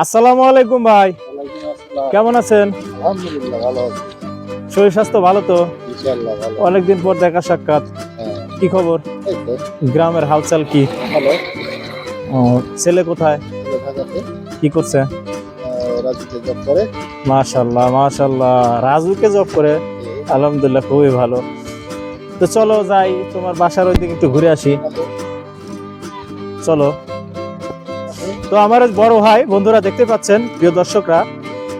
আসসালামু আলাইকুম ভাই। কেমন আছেন? আলহামদুলিল্লাহ ভালো আছি। শরীর স্বাস্থ্য ভালো তো? অনেকদিন পর দেখা সাক্ষাৎ। হ্যাঁ। কি খবর? গ্রামের হালচাল কি? ভালো। ছেলে কোথায়? কি করছে? মাশাল্লাহ মাশাল্লাহ রাজুকে জব করে? আলহামদুলিল্লাহ খুবই ভালো। তো চলো যাই তোমার বাসার ওই দিকে একটু ঘুরে আসি। চলো। তো আমার বড় ভাই, বন্ধুরা দেখতে পাচ্ছেন, প্রিয় দর্শকরা,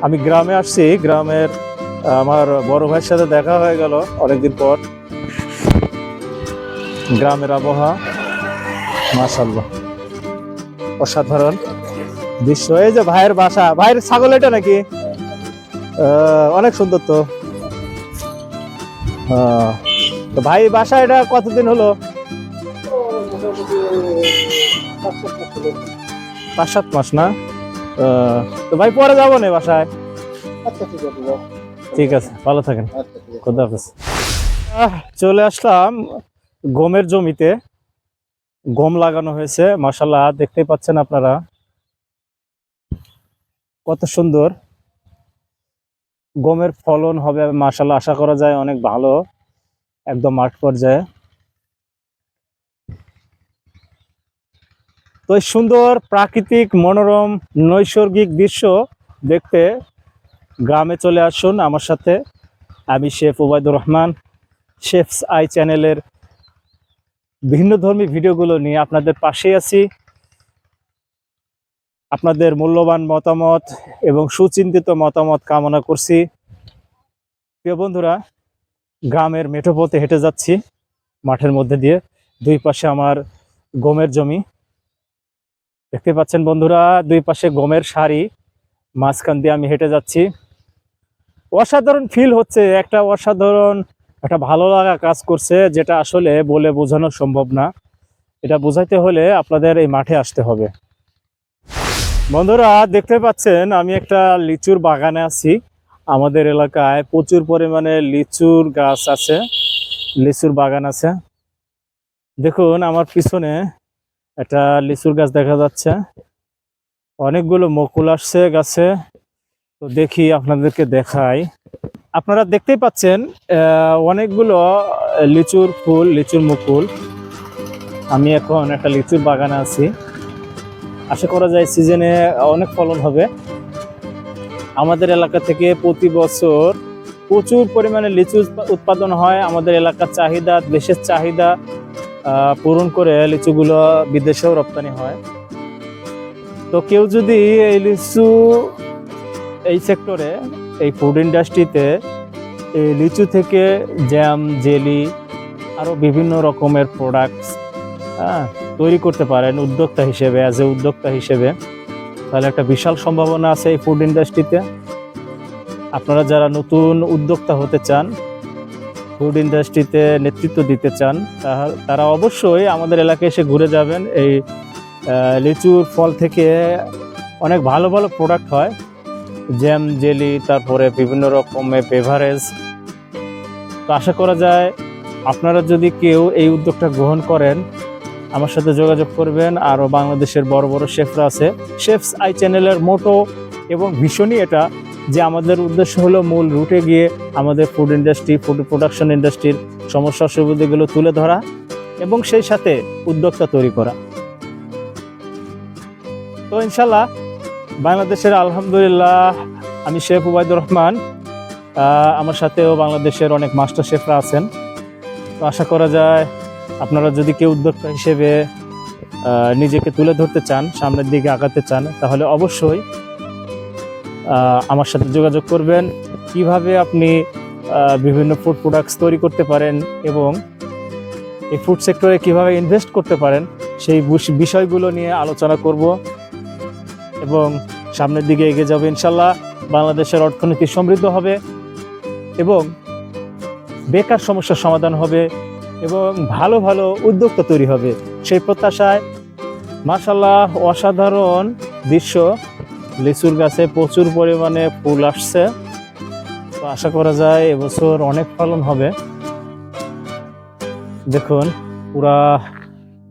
আমি গ্রামে আসছি, গ্রামের, আমার বড় ভাইয়ের সাথে দেখা হয়ে গেল অনেকদিন পর। গ্রামের আবহাওয়া মাশাল্লাহ অসাধারণ। দৃশ্য, এই যে ভাইয়ের বাসা, ভাইয়ের ছাগল এটা নাকি? অনেক সুন্দর তো। তো ভাই বাসা এটা কতদিন হলো। পাঁচ সাত মাস না? তো ভাই পরে যাব না বাসায়। আচ্ছা ঠিক আছে ঠিক আছে ভালো থাকেন। আচ্ছা খোদা হাফেজ। চলে আসলাম গমের জমিতে। গম লাগানো হয়েছে মাসাল্লাহ দেখতেই পাচ্ছেন আপনারা। কত সুন্দর। গমের ফলন হবে মাসাল্লাহ আশা করা যায় অনেক ভালো। একদম মাঠ পর্যায়ে। তো সুন্দর প্রাকৃতিক, মনোরম, নৈসর্গিক দৃশ্য দেখতে গ্রামে চলে আসুন আমার সাথে। আমি chef Obaidur Rahman chef's eye চ্যানেলের ভিন্ন ধর্মী ভিডিওগুলো নিয়ে আপনাদের পাশে আছি। আপনাদের মূল্যবান মতামত এবং সুচিন্তিত মতামত কামনা করছি। প্রিয় বন্ধুরা, গ্রামের মেঠো পথে হেঁটে যাচ্ছি, মাঠের মধ্যে দিয়ে দুই পাশে আমার গমের জমি। দেখতে পাচ্ছেন বন্ধুরা, দুই পাশে গমের সারি, মাঝখান দিয়ে আমি হেঁটে যাচ্ছি। অসাধারণ ফিল হচ্ছে, একটা অসাধারণ, একটা ভালো লাগা কাজ করছে, যেটা আসলে বলে বোঝানো সম্ভব না। এটা বোঝাইতে হলে আপনাদের এই মাঠে আসতে হবে। বন্ধুরা, দেখতে পাচ্ছেন, আমি একটা লিচুর বাগানে আছি। আমাদের এলাকায় প্রচুর পরিমাণে লিচুর গাছ আছে, লিচুর বাগান আছে। দেখুন, আমার পিছনে একটা লিচুর গাছ দেখা যাচ্ছে। অনেকগুলো মুকুল আসছে গাছে। তো দেখি আপনাদেরকে দেখাই। আপনারা দেখতেই পাচ্ছেন অনেকগুলো লিচুর ফুল, লিচুর মুকুল। আমি এখন একটা লিচুর বাগানে আছি। আশা করা যায় সিজনে অনেক ফলন হবে। আমাদের এলাকা থেকে প্রতি বছর প্রচুর পরিমাণে লিচু উৎপাদন হয়। আমাদের এলাকার চাহিদা, দেশের চাহিদা পূরণ করে লিচুগুলো বিদেশেও রপ্তানি হয়। তো কেউ যদি এই লিচু এই সেক্টরে, এই ফুড ইন্ডাস্ট্রিতে এই লিচু থেকে জ্যাম জেলি আরও বিভিন্ন রকমের প্রোডাক্টস হ্যাঁ তৈরি করতে পারেন উদ্যোক্তা হিসেবে অ্যাজ এ উদ্যোক্তা হিসেবে, তাহলে একটা বিশাল সম্ভাবনা আছে এই ফুড ইন্ডাস্ট্রিতে আপনারা যারা নতুন উদ্যোক্তা হতে চান ফুড ইন্ডাস্ট্রিতে নেতৃত্ব দিতে চান তারা অবশ্যই আমাদের এলাকায় এসে ঘুরে যাবেন। এই লিচুর ফল থেকে অনেক ভালো ভালো প্রোডাক্ট হয়। জ্যাম, জেলি, তারপরে বিভিন্ন রকমের বেভারেজ তো আশা করা যায় আপনারা যদি কেউ এই উদ্যোগটা গ্রহণ করেন, আমার সাথে যোগাযোগ করবেন। আরও বাংলাদেশের বড় বড় শেফরা আছে। শেফস আই চ্যানেলের মোটো এবং ভীষণই এটা যে আমাদের উদ্দেশ্য হলো মূল রুটে গিয়ে আমাদের ফুড ইন্ডাস্ট্রি ফুড প্রোডাকশন ইন্ডাস্ট্রির সমস্যা সুবিধাগুলো তুলে ধরা এবং সেই সাথে উদ্যোক্তা তৈরি করা। তো ইনশাল্লাহ বাংলাদেশের আলহামদুলিল্লাহ আমি শেফ উবায়দুর রহমান আমার সাথেও বাংলাদেশের অনেক মাস্টার শেফরা আছেন। তো আশা করা যায় আপনারা যদি কেউ উদ্যোক্তা হিসেবে নিজেকে তুলে ধরতে চান, সামনের দিকে আগাতে চান, তাহলে অবশ্যই আমার সাথে যোগাযোগ করবেন। কীভাবে আপনি বিভিন্ন ফুড প্রোডাক্টস তৈরি করতে পারেন এবং এই ফুড সেক্টরে কীভাবে ইনভেস্ট করতে পারেন, সেই বিষয়গুলো নিয়ে আলোচনা করব এবং সামনের দিকে এগিয়ে যাবে ইনশাল্লাহ। বাংলাদেশের অর্থনীতি সমৃদ্ধ হবে এবং বেকার সমস্যার সমাধান হবে এবং ভালো ভালো উদ্যোক্তা তৈরি হবে। সেই প্রত্যাশায় মাশাল্লাহ অসাধারণ দৃশ্য লিচুর গাছে প্রচুর পরিমাণে ফুল আসছে। তো আশা করা যায় এবছর অনেক ফলন হবে। দেখুন, পুরা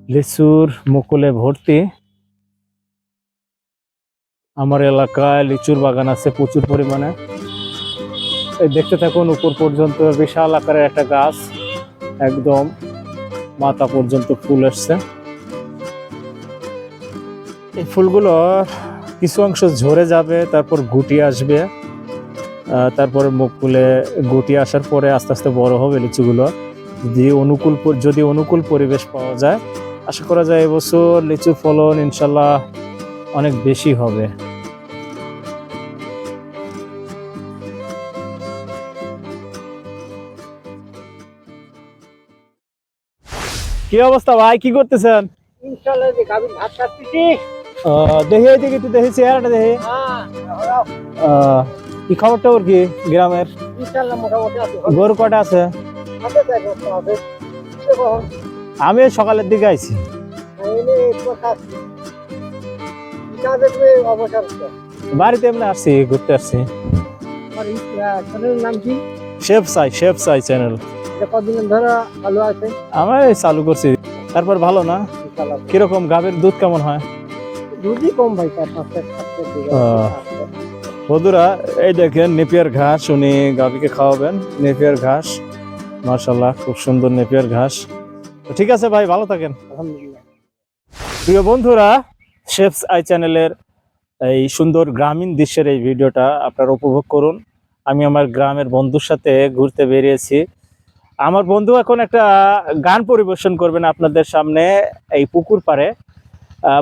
লিচুর মুকুলে ভর্তি। আমার এলাকায় লিচুর বাগান আছে প্রচুর পরিমাণে। দেখতে থাকুন, উপর পর্যন্ত বিশাল আকারের একটা গাছ। একদম মাথা পর্যন্ত ফুল আসছে। এই ফুলগুলো কিছু অংশ ঝরে যাবে তারপর গুটি আসবে। তারপরে মুখ ফুলে গুটি আসার পরে আস্তে আস্তে বড় হবে লিচুগুলো। যদি অনুকূল যদি অনুকূল পরিবেশ পাওয়া যায় আশা করা যায় এবছর লিচু ফলন ইনশাল্লাহ অনেক বেশি হবে। কি অবস্থা ভাই? কি করতেছেন? ইনশাল্লাহ ভাত আহ, দেখি এদিকে একটু দেখি চেহারাটা দেখি। কি খবরটা ওর কি গ্রামের? গরু কটা আছে? আমি সকালের দিকে আইছি। বাড়িতে এমনি আসছি ঘুরতে আসছি। নাম কি? শেফ সাই শেফ সাই চ্যানেল। কতদিন ধরে ভালো আছে? আমার চালু করছি। তারপর ভালো না? কীরকম গাভীর দুধ কেমন হয়? দুধই কম ভাই চার। বন্ধুরা এই দেখেন নেপিয়ার ঘাস উনি গাভীকে খাওয়াবেন নেপিয়ার ঘাস। মার্শাল্লাহ খুব সুন্দর নেপিয়ার ঘাস। ঠিক আছে ভাই ভালো থাকেন। প্রিয় বন্ধুরা শেফস আই চ্যানেলের এই সুন্দর গ্রামীণ দৃশ্যের এই ভিডিওটা আপনারা উপভোগ করুন। আমি আমার গ্রামের বন্ধুর সাথে ঘুরতে বেরিয়েছি। আমার বন্ধু এখন একটা গান পরিবেশন করবেন আপনাদের সামনে এই পুকুর পাড়ে। আহ,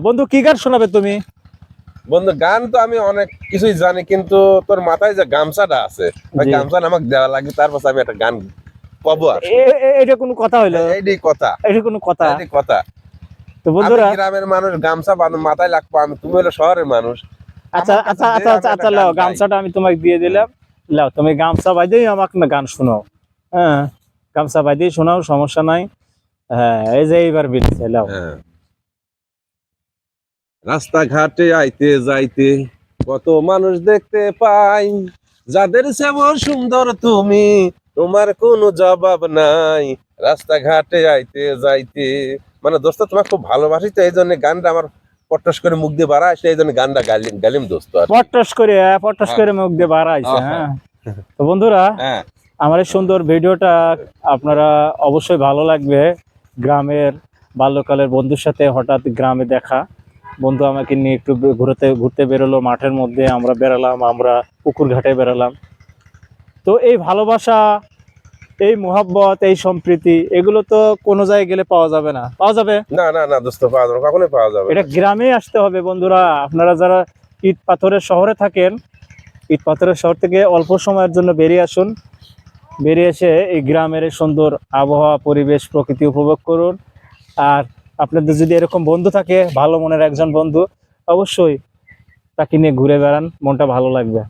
বন্ধু কি গান শোনাবে তুমি? বন্ধু গান তো আমি অনেক কিছুই জানি কিন্তু তোর মাথায় যে গামছাটা আছে গামছা আমাকে দেওয়া লাগে তারপর আমি একটা গান পাবো আর। এটা কোনো কথা হইল? এইটাই কথা। এটা কোনো কথা? এইটাই কথা। তো বন্ধুরা গ্রামের মানুষ গামছা মাথায় লাগবো আমি তুমি হলো শহরের মানুষ। আচ্ছা আচ্ছা আচ্ছা আচ্ছা আচ্ছা লাও গামছাটা আমি তোমাকে দিয়ে দিলাম। লাও তুমি গামছা বাজেই আমাকে না গান শোনাও। হ্যাঁ গামছা বাজেই শোনাও সমস্যা নাই। হ্যাঁ এই যে এইবার বেরিয়েছে লাও। হ্যাঁ। রাস্তাঘাটে আইতে যাইতে কত মানুষ দেখতে পাই। যাদের সেবন সুন্দর তুমি তোমার কোনো জবাব নাই। রাস্তাঘাটে আইতে যাইতে। মানে দোস্ত তোমার খুব ভালোবাসি তো এই জন্য গানটা আমার পটস করে মুখ দিয়ে বাড়া আসলে এই জন্য গানটা গালিম গালিম দোস্ত। আর কি। পটস করে পটস করে মুখ দিয়ে বাড়াইছে হ্যাঁ। হ্যাঁ। তো বন্ধুরা হ্যাঁ। আমার এই সুন্দর ভিডিওটা আপনারা অবশ্যই ভালো লাগবে। গ্রামের বাল্যকালের বন্ধুর সাথে হঠাৎ গ্রামে দেখা। বন্ধু আমাকে নিয়ে একটু ঘুরতে ঘুরতে বেরোলো মাঠের মধ্যে আমরা বেরালাম আমরা পুকুর ঘাটে বেরালাম তো এই ভালোবাসা এই মোহাব্বত এই সম্প্রীতি এগুলো তো কোনো জায়গায় গেলে পাওয়া যাবে না। পাওয়া যাবে? না না না দোস্ত পাওয়া যাবে কখনোই পাওয়া যাবে এটা গ্রামে আসতে হবে বন্ধুরা। আপনারা যারা ইট পাথরের শহরে থাকেন ইট পাথরের শহর থেকে অল্প সময়ের জন্য বেরিয়ে আসুন। বেরিয়ে এসে এই গ্রামের সুন্দর আবহাওয়া পরিবেশ প্রকৃতি উপভোগ করুন। আর আপনাদের যদি এরকম বন্ধু থাকে ভালো মনের একজন বন্ধু অবশ্যই তাকে নিয়ে ঘুরে বেড়ান মনটা ভালো লাগবে।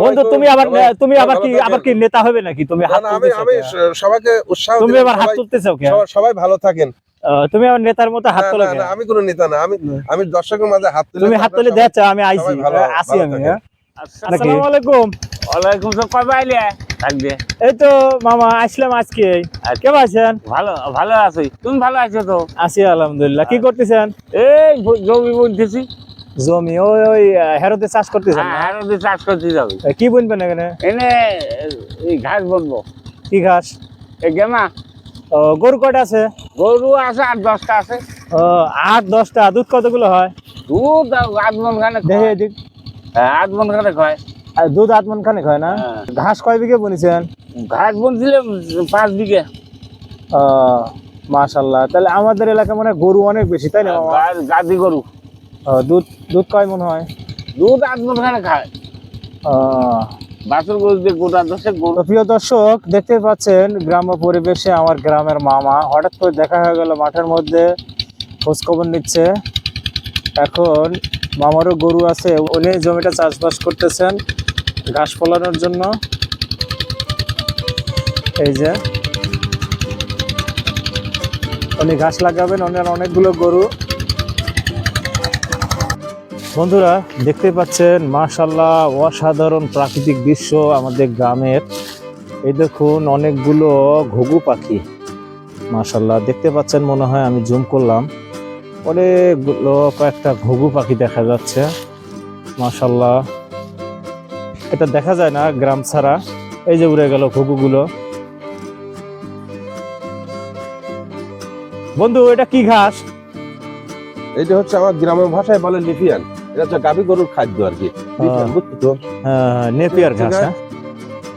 বন্ধু তুমি আবার তুমি আবার কি আবার কি নেতা হবে নাকি? তুমি হাত আমি আমি সবাইকে উৎসাহ তুমি আবার হাত সবাই- তুলতেছো কে সবাই- সবাই ভালো থাকেন। আহ, তুমি আবার নেতার মতো হাত তোলো না, আমি কোনো নেতা না আমি আমি দর্শকের মাঝে হাত তুলে তুমি হাত তুলে দেখছ আমি আইছি। আসি আমি। হ্যাঁ? আসসালামু আলাইকুম। ওয়ালাইকুম সালাম কবে আইলে থাকবে। এই তো মামা আসলাম আজকে। কেমন আছেন? ভালো ভালো আছি। তুমি ভালো আছো তো? আছি আলহামদুলিল্লাহ। কি করতেছেন? এই জমি বুনতেছি। জমি ওই ওই হেরোতে চাষ করতেছেন হ্যাঁ? আরও চাষ করতে যাবে কি বুনবেন এখানে? এনে এই ঘাস বলব কি ঘাস? গেমা। ও, গরু কয়টা আছে? গরু আছে আট দশটা আছে। ও আট দশটা। দুধ কতগুলো হয়? দুধ আধ মন খানে দেখে আধ মন খানে খায় আর দুধ আট মন খানে হয় না? হ্যাঁ। ঘাস কয় বিঘে বুনেছেন? ঘাস বুনছিলে পাঁচ বিঘে। ও মাশাল্লাহ তাহলে আমাদের এলাকা মানে গরু অনেক বেশি তাই না মামা? গাদি গরু। দুধ দুধ কয় মন হয়? দুধ আধ মন খানে খায়। বাছুর গরু দিয়ে গোটা দশে গরু। প্রিয় দর্শক দেখতে পাচ্ছেন গ্রাম্য পরিবেশে আমার গ্রামের মামা। হঠাৎ করে দেখা হয়ে গেল মাঠের মধ্যে খোঁজ খবর নিচ্ছে। এখন মামারও গরু আছে উনি জমিটা চাষবাস করতেছেন। ঘাস ফলানোর জন্য। এই যে। উনি ঘাস লাগাবেন, ওনার অনেকগুলো গরু। বন্ধুরা, দেখতে পাচ্ছেন মাশাল্লাহ অসাধারণ প্রাকৃতিক দৃশ্য আমাদের গ্রামের। এই দেখুন, অনেকগুলো ঘুঘু পাখি। মাশাল্লাহ দেখতে পাচ্ছেন, মনে হয় আমি জুম করলাম। অনেকগুলো কয়েকটা ঘুঘু পাখি দেখা যাচ্ছে। মাশাল্লাহ এটা দেখা যায় না গ্রাম ছাড়া। এই যে উড়ে গেল ঘুঘুগুলো। বন্ধু এটা কি ঘাস? এটা হচ্ছে আমার গ্রামের ভাষায় বলে লিফিয়ান। এটা হচ্ছে গাভী গরুর খাদ্য আর কি। বুঝছ নেপিয়ার ঘাস হ্যাঁ?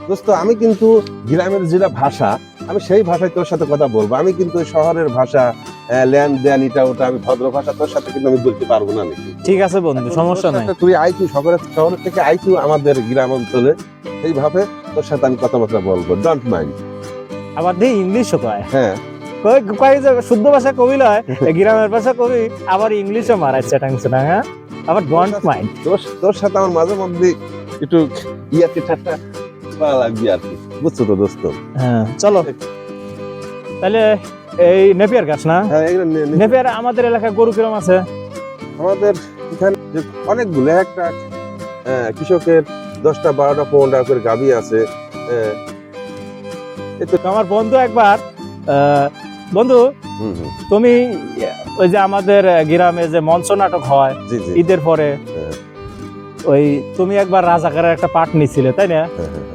দোস্ত আমি কিন্তু গ্রামের যেটা ভাষা আমি সেই ভাষায় তোর সাথে কথা বলব। আমি কিন্তু শহরের ভাষা ল্যান্ড দেন এটা ওটা আমি ভদ্র ভাষা তোর সাথে কিন্তু আমি বলতে পারব না নাকি? ঠিক আছে বন্ধু সমস্যা নাই। তুই আইতু শহরের শহরের থেকে আইতু আমাদের গ্রাম অঞ্চলে সেইভাবে তোর সাথে আমি কথাবার্তা বলব ডোন্ট মাইন্ড আবার দিয়ে ইংলিশও কয়। হ্যাঁ। কয় যে শুদ্ধ ভাষা কবি লয় গ্রামের ভাষা কবি আবার ইংলিশও মারায় না হ্যাঁ? আবার ডোন্ট মাইন্ড তোর তোর সাথে আমার মাঝে মধ্যে একটু ইয়াকে ঠাট্টা লাগবে আর কি। বুঝছ তো দোস্ত? হ্যাঁ চলো। তাহলে এই নেপিয়ার গাছ না? হ্যাঁ নেপিয়ার। আমাদের এলাকায় গরু কিরম আছে? আমাদের এখানে অনেকগুলো একটা কৃষকের দশটা বারোটা পনেরোটা করে গাভী আছে আহ, আমার বন্ধু একবার বন্ধু তুমি ওই যে আমাদের গ্রামে যে মঞ্চ নাটক হয় ঈদের পরে হ্যাঁ। ওই তুমি একবার রাজাকারের একটা পাঠ নিছিলে তাই না? হ্যাঁ, হ্যাঁ, হ্যাঁ।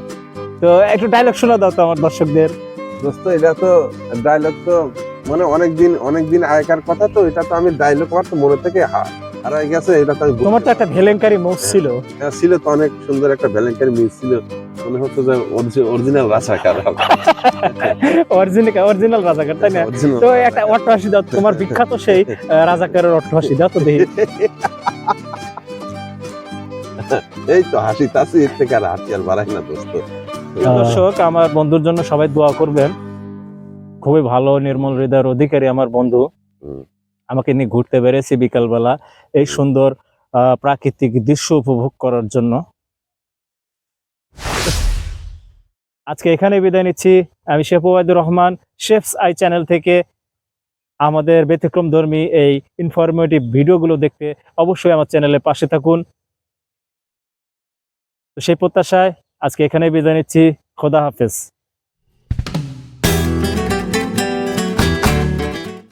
তো একটু ডায়লগ শোনা দাও তো আমার দর্শকদের। দোস্ত এটা তো ডায়লগ তো মানে অনেকদিন অনেকদিন আগেকার কথা তো এটা তো আমি ডায়লগ আমার তো মনে থেকে হারাই গেছে এটা তো আমি তোমার তো একটা ভেলেঙ্কারি মুখ ছিল। হ্যাঁ, ছিল তো অনেক সুন্দর একটা মিস ছিল। মনে হচ্ছে যে অরিজিনাল অরিজিনাল অরিজিনাল রাজাকার তাই না? তো একটা অট্টহাসি দাও তোমার বিখ্যাত সেই রাজাকারের অট্টহাসি দাও তো দেখি। এই তো হাসি তাসি এর থেকে আর হাসি আর বাড়াই না দোস্ত। দর্শক আমার বন্ধুর জন্য সবাই দোয়া করবেন। খুবই ভালো নির্মল হৃদয়ের অধিকারী আমার বন্ধু। আমাকে নিয়ে ঘুরতে বেড়েছি বিকালবেলা। এই সুন্দর প্রাকৃতিক দৃশ্য উপভোগ করার জন্য। আজকে এখানে বিদায় নিচ্ছি। আমি chef Obaidur Rahman chef's eye channel থেকে আমাদের ব্যতিক্রম ধর্মী এই ইনফরমেটিভ ভিডিওগুলো দেখতে অবশ্যই আমার চ্যানেলের পাশে থাকুন। তো সেই প্রত্যাশায় আজকে এখানে বিদায় নিচ্ছি। খোদা হাফেজ।